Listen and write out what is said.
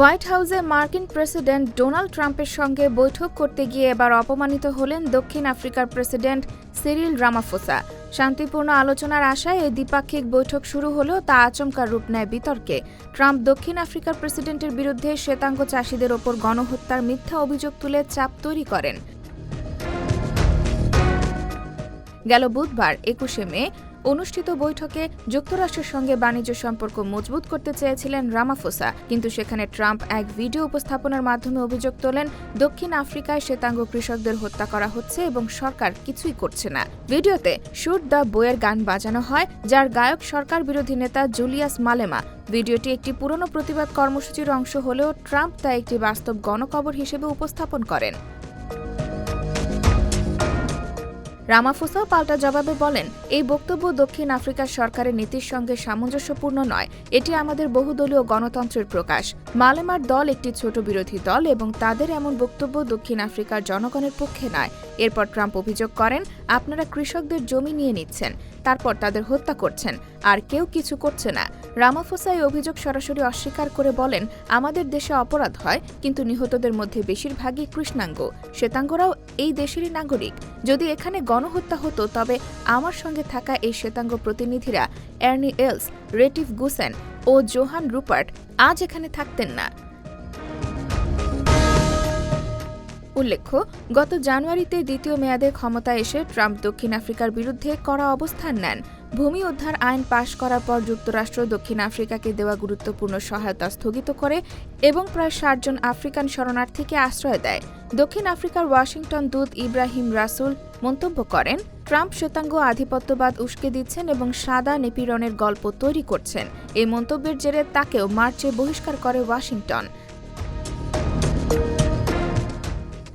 White হাউসে মার্কিন president Donald ট্রাম্পের সঙ্গে বৈঠক করতে গিয়ে এবার অপমানিত হলেন দক্ষিণ আফ্রিকার প্রেসিডেন্ট সিরিল রামাফোসা। শান্তিপূর্ণ আলোচনার আশায় এই দ্বিপাক্ষিক বৈঠক শুরু হলেও তা আচমকা রূপ নেয় বিতর্কে। ট্রাম্প দক্ষিণ আফ্রিকার প্রেসিডেন্টের বিরুদ্ধে শ্বেতাঙ্গ চাষিদের ওপর গণহত্যার মিথ্যা অভিযোগ তুলে চাপ তৈরি করেন। গেল বুধবার, একুশে মে অনুষ্ঠিত বৈঠকে যুক্তরাষ্ট্রের সঙ্গে বাণিজ্য সম্পর্ক মজবুত করতে চেয়েছিলেন রামাফোসা, কিন্তু সেখানে ট্রাম্প এক ভিডিও উপস্থাপনার মাধ্যমে অভিযোগ তোলেন, দক্ষিণ আফ্রিকায় শ্বেতাঙ্গ কৃষকদের হত্যা করা হচ্ছে এবং সরকার কিছুই করছে না। ভিডিওতে শুট দ্য বইয়ের গান বাজানো হয়, যার গায়ক সরকার বিরোধী নেতা জুলিয়াস মালেমা। ভিডিওটি একটি পুরনো প্রতিবাদ কর্মসূচির অংশ হলেও ট্রাম্প তা একটি বাস্তব গণকবর হিসেবে উপস্থাপন করেন। রামাফোসাও পাল্টা জবাবে বলেন, এই বক্তব্য দক্ষিণ আফ্রিকার সরকারের নীতির সঙ্গে সামঞ্জস্যপূর্ণ নয়। এটি আমাদের বহুদলীয় গণতন্ত্রের প্রকাশ। মালেমার দল একটি ছোট বিরোধী দল এবং তাদের এমন বক্তব্য দক্ষিণ আফ্রিকার জনগণের পক্ষে নয়। এরপর ট্রাম্প অভিযোগ করেন, আপনারা কৃষকদের জমি নিয়ে নিচ্ছেন, তারপর তাদের হত্যা করছেন। আর কেউ কিছু করছে না। রামাফোসা এই অভিযোগ সরাসরি অস্বীকার করে বলেন, আমাদের দেশে অপরাধ হয়, কিন্তু নিহতদের মধ্যে বেশিরভাগই কৃষ্ণাঙ্গ। শ্বেতাঙ্গরাও এই দেশেরই নাগরিক। যদি এখানে গণহত্যা হতো, তবে আমার সঙ্গে থাকা এই শ্বেতাঙ্গ প্রতিনিধিরা এর্নি এলস রেটিভ গুসেন ও জোহান রুপার্ট আজ এখানে থাকতেন না। উল্লেখ্য, গত জানুয়ারিতে দ্বিতীয় মেয়াদে ক্ষমতায় এসে ট্রাম্প দক্ষিণ আফ্রিকার বিরুদ্ধে কড়া অবস্থান নেন। ভূমি উদ্ধার আইন পাশ করার পর যুক্তরাষ্ট্র দক্ষিণ আফ্রিকাকে দেওয়া গুরুত্বপূর্ণ সহায়তা স্থগিত করে এবং প্রায় ষাট জন আফ্রিকান শরণার্থীকে আশ্রয় দেয়। দক্ষিণ আফ্রিকার ওয়াশিংটন দূত ইব্রাহিম রাসুল মন্তব্য করেন, ট্রাম্প শ্বেতাঙ্গ আধিপত্যবাদ উস্কে দিচ্ছেন এবং সাদা নিপীড়নের গল্প তৈরি করছেন। এই মন্তব্যের জেরে তাকেও মার্চে বহিষ্কার করে Washington.